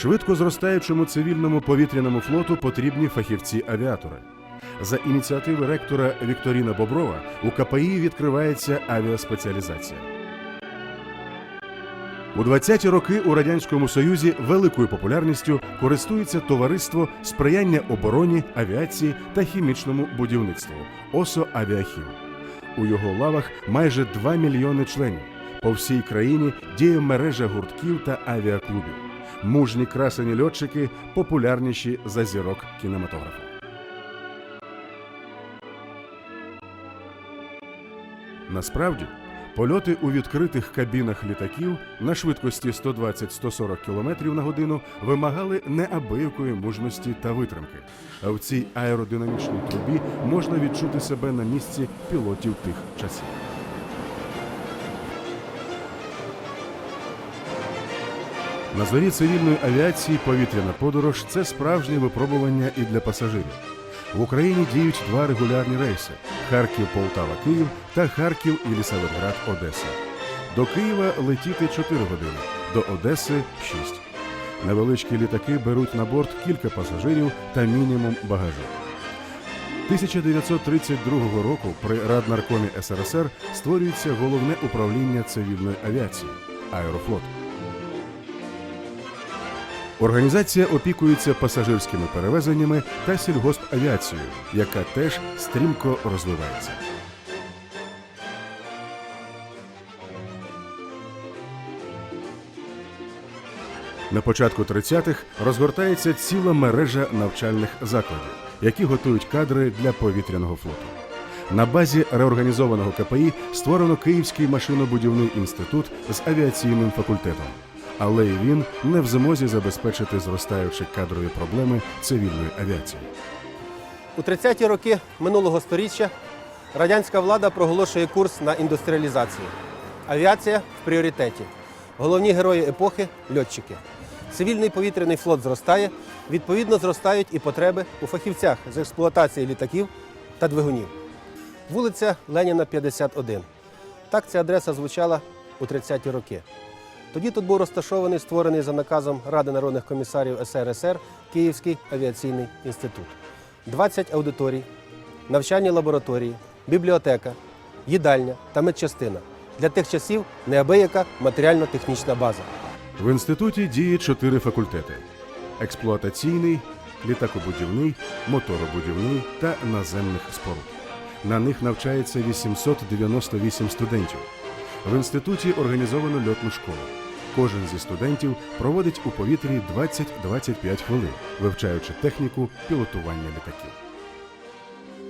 Швидко зростаючому цивільному повітряному флоту потрібні фахівці-авіатори. За ініціативи ректора Вікторіна Боброва у КПІ відкривається авіаспеціалізація. У 20-ті роки у радянському союзі великою популярністю користується товариство сприяння обороні, авіації та хімічному будівництву ОСО Авіахім. У його лавах майже 2 мільйони членів. По всій країні діє мережа гуртків та авіаклубів. Мужні красені льотчики популярніші за зірок кінематографу. Насправді, польоти у відкритих кабінах літаків на швидкості 120-140 км на годину вимагали неабиякої мужності та витримки. А в цій аеродинамічній трубі можна відчути себе на місці пілотів тих часів. На зорі цивільної авіації повітряна подорож це справжнє випробування і для пасажирів. В Україні діють два регулярні рейси: Харків, Полтава, Київ та Харків і Лісаветград, Одеса. До Києва летіти 4 години, до Одеси 6. Невеличкі літаки беруть на борт кілька пасажирів та мінімум багажу. 1932 року при Раднаркомі СРСР створюється головне управління цивільної авіації Аерофлот. Організація опікується пасажирськими перевезеннями та сільгоспавіацією, яка теж стрімко розвивається. На початку 30-х розгортається ціла мережа навчальних закладів, які готують кадри для повітряного флоту. На базі реорганізованого КПІ створено Київський машинобудівний інститут з авіаційним факультетом. Але і він не в змозі забезпечити зростаючі кадрові проблеми цивільної авіації. У 30-ті роки минулого століття радянська влада проголошує курс на індустріалізацію. Авіація в пріоритеті. Головні герої епохи льотчики. Цивільний повітряний флот зростає, відповідно, зростають і потреби у фахівцях з експлуатації літаків та двигунів. Вулиця Леніна, 51. Так ця адреса звучала у 30-ті роки. Тоді тут був розташований, створений за наказом Ради народних комісарів СРСР Київський авіаційний інститут. 20 аудиторій, навчальні лабораторії, бібліотека, їдальня та медчастина. Для тих часів неабияка матеріально-технічна база. В інституті діє чотири факультети: експлуатаційний, літакобудівний, моторобудівний та наземних споруд. На них навчається 898 студентів. В інституті організовано льотну школу. Кожен зі студентів проводить у повітрі 20-25 хвилин, вивчаючи техніку пілотування літаків.